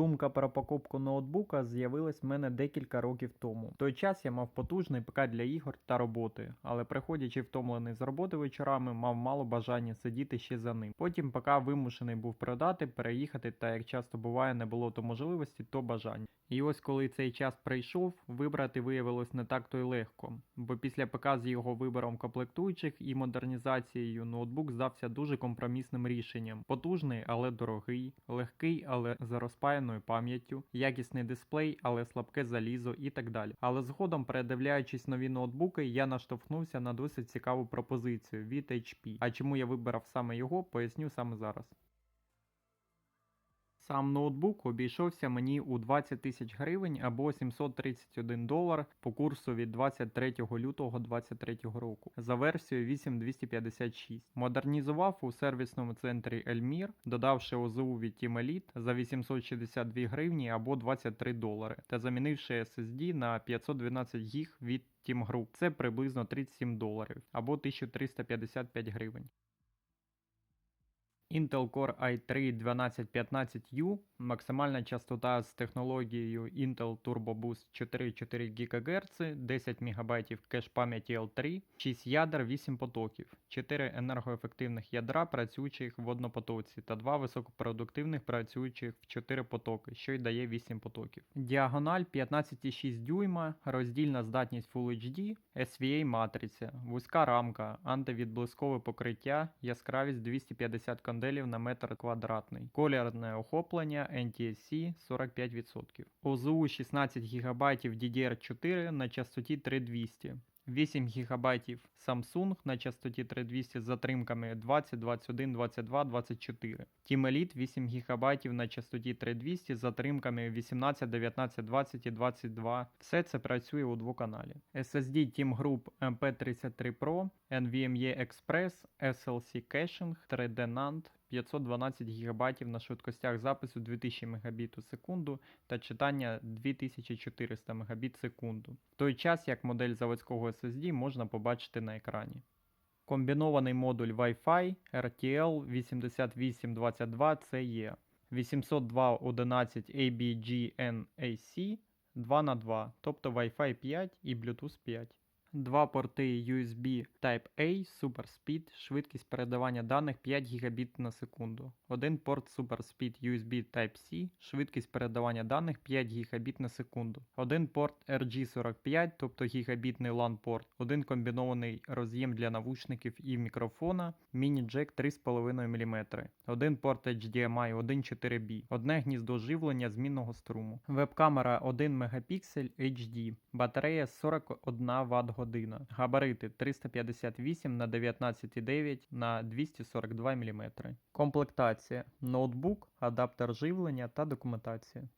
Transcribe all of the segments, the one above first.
Думка про покупку ноутбука з'явилась в мене декілька років тому. В той час я мав потужний ПК для ігор та роботи, але приходячи втомлений з роботи вечорами, мав мало бажання сидіти ще за ним. Потім ПК вимушений був продати, переїхати, та як часто буває, не було то можливості, то бажання. І ось коли цей час прийшов, вибрати виявилось не так то й легко, бо після ПК з його вибором комплектуючих і модернізацією ноутбук здався дуже компромісним рішенням. Потужний, але дорогий, легкий, але за розпаяною пам'яттю, якісний дисплей, але слабке залізо і так далі. Але згодом, передивляючись нові ноутбуки, я наштовхнувся на досить цікаву пропозицію від HP. А чому я вибрав саме його, поясню саме зараз. Сам ноутбук обійшовся мені у 20 тисяч гривень або 731 долар по курсу від 23 лютого 2023 року за версією 8256. Модернізував у сервісному центрі Elmir, додавши ОЗУ від Team Elite за 862 гривні або 23 долари та замінивши SSD на 512 гіг від Team Group. Це приблизно 37 доларів або 1355 гривень. Intel Core i3 1215U, максимальна частота з технологією Intel Turbo Boost 4,4 ГГц, 10 МБ кеш пам'яті L3, 6 ядер, 8 потоків, 4 енергоефективних ядра працюючих в однопотоці та 2 високопродуктивних працюючих в 4 потоки, що й дає 8 потоків. Діагональ 15,6 дюйма, роздільна здатність Full HD, SVA матриця, вузька рамка, антивідблискове покриття, яскравість 250 канделів на метр квадратний, колірне охоплення NTSC 45%, ОЗУ 16 ГБ DDR4 на частоті 3200. 8 ГБ Samsung на частоті 3200 з затримками 20, 21, 22, 24. Team Elite 8 ГБ на частоті 3200 з затримками 18, 19, 20 і 22. Все це працює у двоканалі. SSD Team Group MP33 Pro, NVMe Express, SLC Caching, 3D NAND, 512 ГБ на швидкостях запису 2000 Мбіт у секунду та читання 2400 Мбіт в секунду. В той час як модель заводського SSD можна побачити на екрані. Комбінований модуль Wi-Fi RTL 8822 CE 802.11 ABGNAC 2 на 2 тобто Wi-Fi 5 і Bluetooth 5. Два порти USB Type-A SuperSpeed, швидкість передавання даних 5 Гбіт на секунду. Один порт SuperSpeed USB Type-C, швидкість передавання даних 5 Гбіт на секунду. Один порт RG45, тобто гігабітний LAN порт. Один комбінований роз'єм для навушників і мікрофона, міні-джек 3,5 мм. Один порт HDMI 1.4B. Одне гніздо живлення змінного струму. Веб-камера 1 Мп HD. Батарея 41 Вт година. Габарити 358 на 19,9 на 242 мм. Комплектація: ноутбук, адаптер живлення та документація.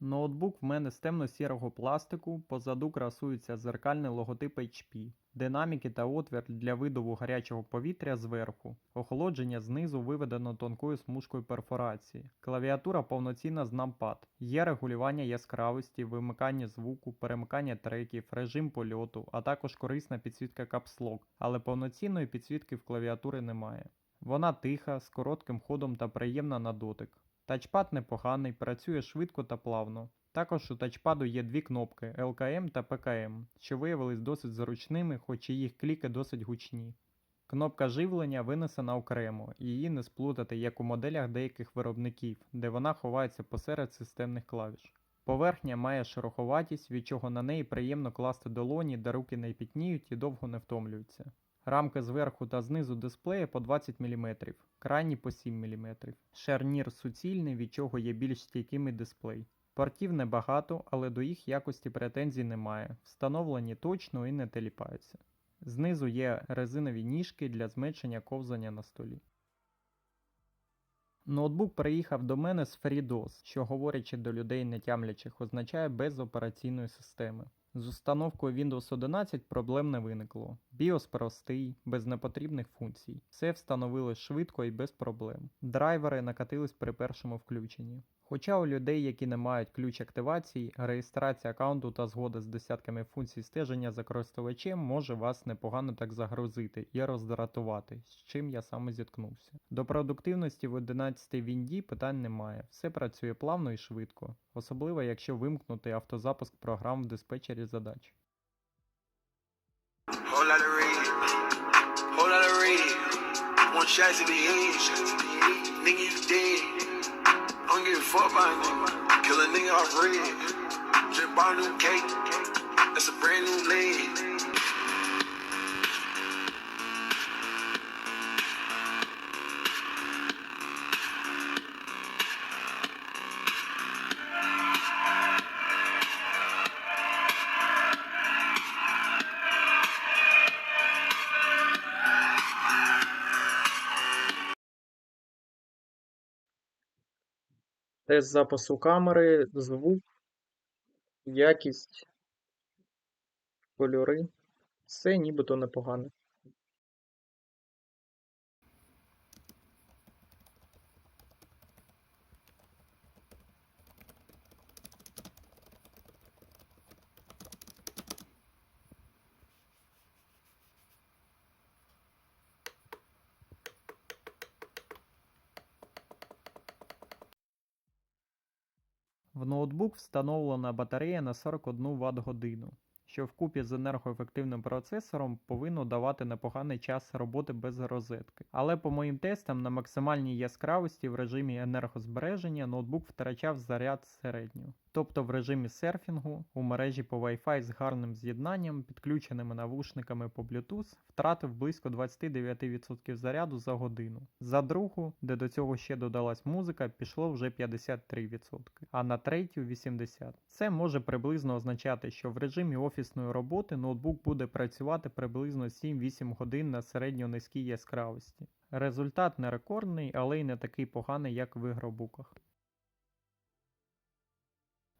Ноутбук в мене з темно-сірого пластику, позаду красується зеркальний логотип HP, динаміки та отвір для видову гарячого повітря зверху, охолодження знизу виведено тонкою смужкою перфорації, клавіатура повноцінна з нампад, є регулювання яскравості, вимикання звуку, перемикання треків, режим польоту, а також корисна підсвітка капслок, але повноцінної підсвітки в клавіатури немає. Вона тиха, з коротким ходом та приємна на дотик. Тачпад непоганий, працює швидко та плавно. Також у тачпаду є дві кнопки LKM та PKM, що виявились досить зручними, хоч і їх кліки досить гучні. Кнопка живлення винесена окремо, і її не сплутати, як у моделях деяких виробників, де вона ховається посеред системних клавіш. Поверхня має шероховатість, від чого на неї приємно класти долоні, де руки не пітніють і довго не втомлюються. Рамки зверху та знизу дисплея по 20 мм, крайні по 7 мм. Шарнір суцільний, від чого є більш стійкими дисплей. Портів небагато, але до їх якості претензій немає. Встановлені точно і не теліпаються. Знизу є резинові ніжки для зменшення ковзання на столі. Ноутбук приїхав до мене з FreeDOS, що, говорячи до людей нетямлячих, означає без операційної системи. З установкою Windows 11 проблем не виникло. BIOS простий, без непотрібних функцій. Все встановили швидко і без проблем. Драйвери накатились при першому включенні. Хоча у людей, які не мають ключ активації, реєстрація аккаунту та згода з десятками функцій стеження за користувачем може вас непогано так загрузити і роздратувати, з чим я саме зіткнувся. До продуктивності в 11 Вінді питань немає, все працює плавно і швидко, особливо якщо вимкнути автозапуск програм в диспетчері задач. Nigga you dead. Don't give a fuck about a nigga. Kill a nigga off red. Just bought a new cake, that's a brand new leg. Тест запису камери, звук, якість, кольори. Все нібито непогано. В ноутбук встановлена батарея на 41 Вт годину, що вкупі з енергоефективним процесором повинно давати непоганий час роботи без розетки. Але по моїм тестам на максимальній яскравості в режимі енергозбереження ноутбук втрачав заряд середньо. Тобто в режимі серфінгу у мережі по Wi-Fi з гарним з'єднанням, підключеними навушниками по Bluetooth, втратив близько 29% заряду за годину. За другу, де до цього ще додалась музика, пішло вже 53%, а на третю 80%. Це може приблизно означати, що в режимі офісної роботи ноутбук буде працювати приблизно 7-8 годин на середньо низькій яскравості. Результат не рекордний, але й не такий поганий, як в ігробуках.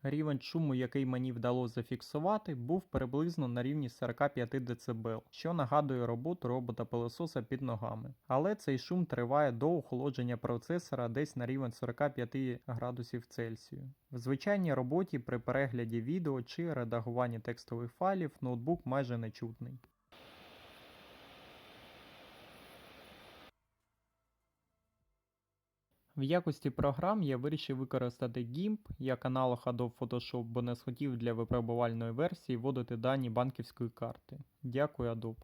Рівень шуму, який мені вдалося зафіксувати, був приблизно на рівні 45 дБ, що нагадує роботу робота-пилососа під ногами. Але цей шум триває до охолодження процесора десь на рівень 45 градусів Цельсію. В звичайній роботі при перегляді відео чи редагуванні текстових файлів ноутбук майже не В якості програм я вирішив використати GIMP як аналог Adobe Photoshop, бо не схотів для випробувальної версії вводити дані банківської карти. Дякую, Adobe.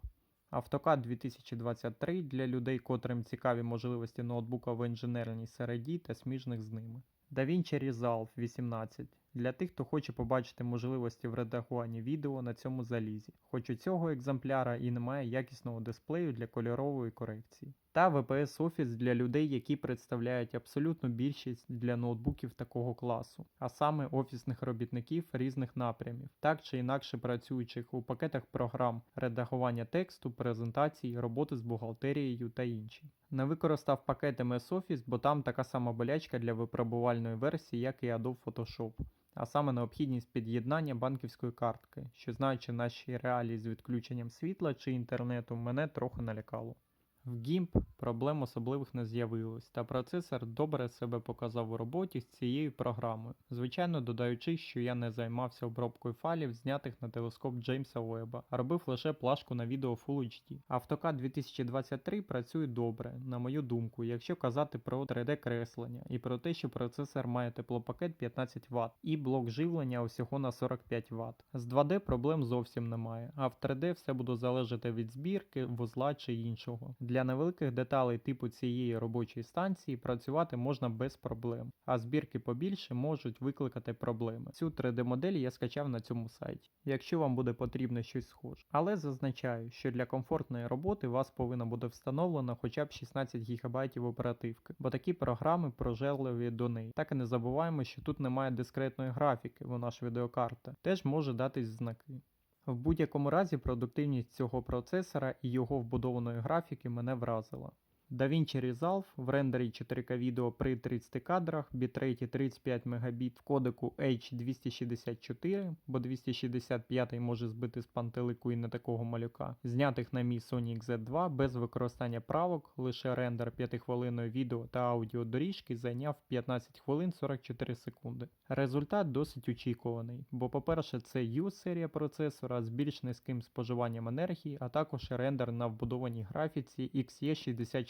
AutoCAD 2023 для людей, котрим цікаві можливості ноутбука в інженерній середі та сміжних з ними. DaVinci Resolve 18 для тих, хто хоче побачити можливості в редагуванні відео на цьому залізі, хоч у цього екземпляра і немає якісного дисплею для кольорової корекції. Та VPS Office для людей, які представляють абсолютну більшість для ноутбуків такого класу, а саме офісних робітників різних напрямів, так чи інакше працюючих у пакетах програм редагування тексту, презентацій, роботи з бухгалтерією та інші. Не використав пакет MS Office, бо там така сама болячка для випробувальної версії, як і Adobe Photoshop а саме необхідність під'єднання банківської картки, що знаючи наші реалії з відключенням світла чи інтернету, мене трохи налякало. В GIMP проблем особливих не з'явилось, та процесор добре себе показав у роботі з цією програмою, звичайно додаючи, що я не займався обробкою файлів, знятих на телескоп Джеймса Уеба, а робив лише плашку на відео Full HD. AutoCAD 2023 працює добре, на мою думку, якщо казати про 3D-креслення і про те, що процесор має теплопакет 15 Вт і блок живлення усього на 45 Вт. З 2D проблем зовсім немає, а в 3D все буде залежати від збірки, вузла чи іншого. Для невеликих деталей типу цієї робочої станції працювати можна без проблем, а збірки побільше можуть викликати проблеми. Цю 3D-модель я скачав на цьому сайті, якщо вам буде потрібно щось схоже. Але зазначаю, що для комфортної роботи вас повинно буде встановлено хоча б 16 ГБ оперативки, бо такі програми прожерливі до неї. Так і не забуваємо, що тут немає дискретної графіки, вона ж відеокарта, теж може датись знаки. В будь-якому разі продуктивність цього процесора і його вбудованої графіки мене вразила. DaVinci Resolve в рендері 4К відео при 30 кадрах, бітрейті 35 Мбіт в кодеку H264, бо 265 може збити з пантелику і не такого малюка. Знятих на мій Sony XZ2 без використання правок, лише рендер 5 хвилинної відео та аудіодоріжки зайняв 15 хвилин 44 секунди. Результат досить очікуваний, бо по-перше, це U-серія процесора з більш низьким споживанням енергії, а також рендер на вбудованій графіці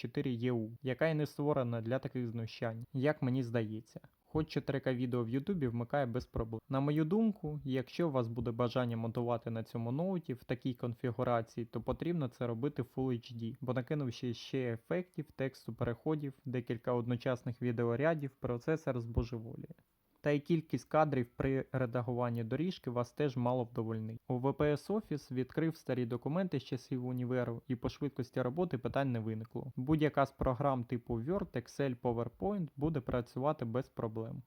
XE64EU, яка і не створена для таких знущань, як мені здається. Хоч 4К відео в Ютубі вмикає без проблем. На мою думку, якщо у вас буде бажання монтувати на цьому ноуті в такій конфігурації, то потрібно це робити Full HD, бо накинувши ще ефектів, тексту переходів, декілька одночасних відеорядів, процесор збожеволіє. Та й кількість кадрів при редагуванні доріжки вас теж мало вдовольнить. У VPS Office відкрив старі документи з часів універу і по швидкості роботи питань не виникло. Будь-яка з програм типу Word, Excel, PowerPoint буде працювати без проблем.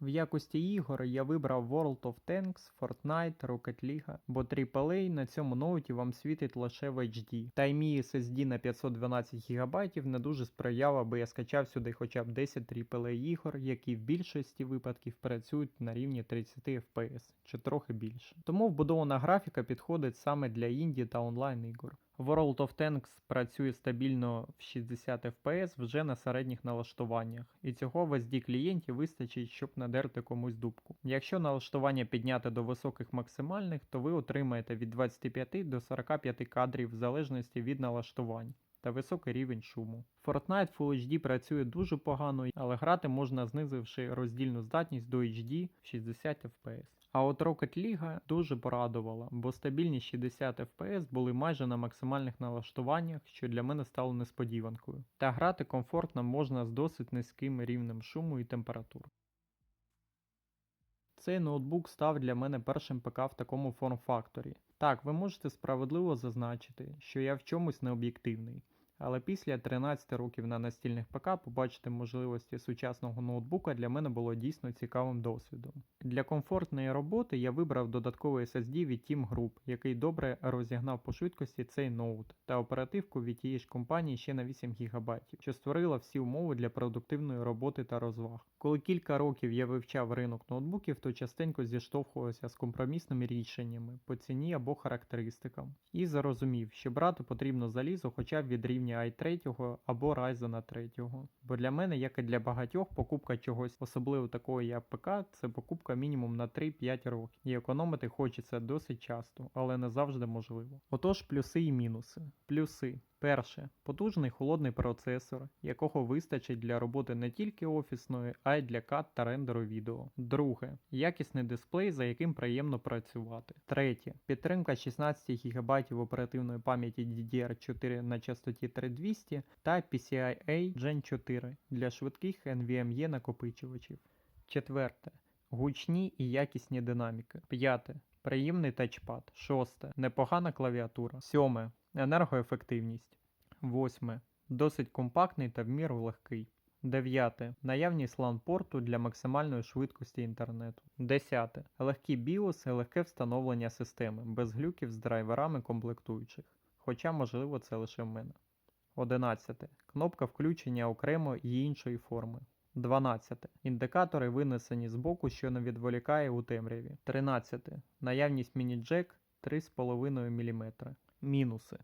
В якості ігор я вибрав World of Tanks, Fortnite, Rocket League, бо AAA на цьому ноуті вам світить лише в HD. Та й мій SSD на 512 ГБ не дуже сприяв, аби я скачав сюди хоча б 10 AAA ігор, які в більшості випадків працюють на рівні 30 FPS чи трохи більше. Тому вбудована графіка підходить саме для інді та онлайн ігор. World of Tanks працює стабільно в 60 FPS вже на середніх налаштуваннях, і цього в SD клієнті вистачить, щоб надерти комусь дубку. Якщо налаштування підняти до високих максимальних, то ви отримаєте від 25 до 45 кадрів в залежності від налаштувань. Та високий рівень шуму. Fortnite Full HD працює дуже погано, але грати можна знизивши роздільну здатність до HD в 60 FPS. А от Rocket League дуже порадувала, бо стабільні 60 FPS були майже на максимальних налаштуваннях, що для мене стало несподіванкою. Та грати комфортно можна з досить низьким рівнем шуму і температур. Цей ноутбук став для мене першим ПК в такому форм-факторі. Так, ви можете справедливо зазначити, що я в чомусь необ'єктивний. Але після 13 років на настільних ПК побачити можливості сучасного ноутбука для мене було дійсно цікавим досвідом. Для комфортної роботи я вибрав додатковий SSD від Team Group, який добре розігнав по швидкості цей ноут, та оперативку від тієї ж компанії ще на 8 ГБ, що створила всі умови для продуктивної роботи та розваг. Коли кілька років я вивчав ринок ноутбуків, то частенько зіштовхувався з компромісними рішеннями по ціні або характеристикам. І зрозумів, що брати потрібно залізо хоча б від рівня i3 або Ryzen 3. Бо для мене, як і для багатьох, покупка чогось особливо такого як ПК, це покупка мінімум на 3-5 років. І економити хочеться досить часто, але не завжди можливо. Отож, плюси і мінуси. Плюси. Перше, потужний холодний процесор, якого вистачить для роботи не тільки офісної, а й для кат та рендеру відео. Друге, якісний дисплей, за яким приємно працювати. Третє, підтримка 16 ГБ оперативної пам'яті DDR4 на частоті 3200 та PCIe Gen 4 для швидких NVMe накопичувачів. Четверте, гучні і якісні динаміки. П'яте. Приємний тачпад. Шосте. Непогана клавіатура. Сьоме. Енергоефективність. Восьме. Досить компактний та в міру легкий. Дев'яте. Наявність LAN-порту для максимальної швидкості інтернету. Десяте. Легкий BIOS і легке встановлення системи, без глюків з драйверами комплектуючих. Хоча, можливо, це лише в мене. 11. Кнопка включення окремо і іншої форми. 12. Індикатори винесені збоку, що не відволікає у темряві. 13. Наявність міні-джек 3,5 мм. Мінуси.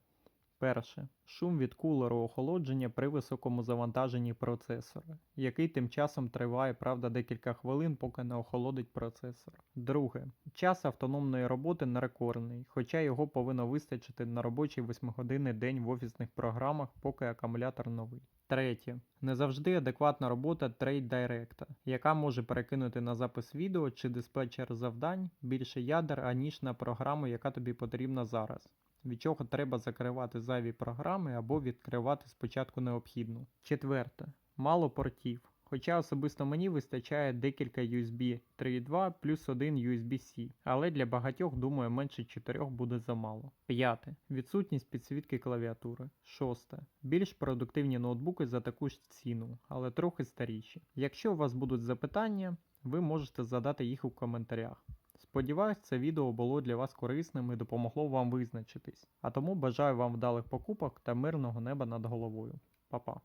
Перше. Шум від кулеру охолодження при високому завантаженні процесора, який тим часом триває, правда, декілька хвилин, поки не охолодить процесор. Друге. Час автономної роботи не рекордний, хоча його повинно вистачити на робочий 8-годинний день в офісних програмах, поки акумулятор новий. Третє. Не завжди адекватна робота Trade Direct, яка може перекинути на запис відео чи диспетчер завдань більше ядер, аніж на програму, яка тобі потрібна зараз. Від чого треба закривати зайві програми або відкривати спочатку необхідну. Четверте. Мало портів. Хоча особисто мені вистачає декілька USB 3.2 плюс один USB-C, але для багатьох, думаю, менше 4 буде замало. П'яте. Відсутність підсвітки клавіатури. Шосте. Більш продуктивні ноутбуки за таку ж ціну, але трохи старіші. Якщо у вас будуть запитання, ви можете задати їх у коментарях. Сподіваюсь, це відео було для вас корисним і допомогло вам визначитись. А тому бажаю вам вдалих покупок та мирного неба над головою. Па-па.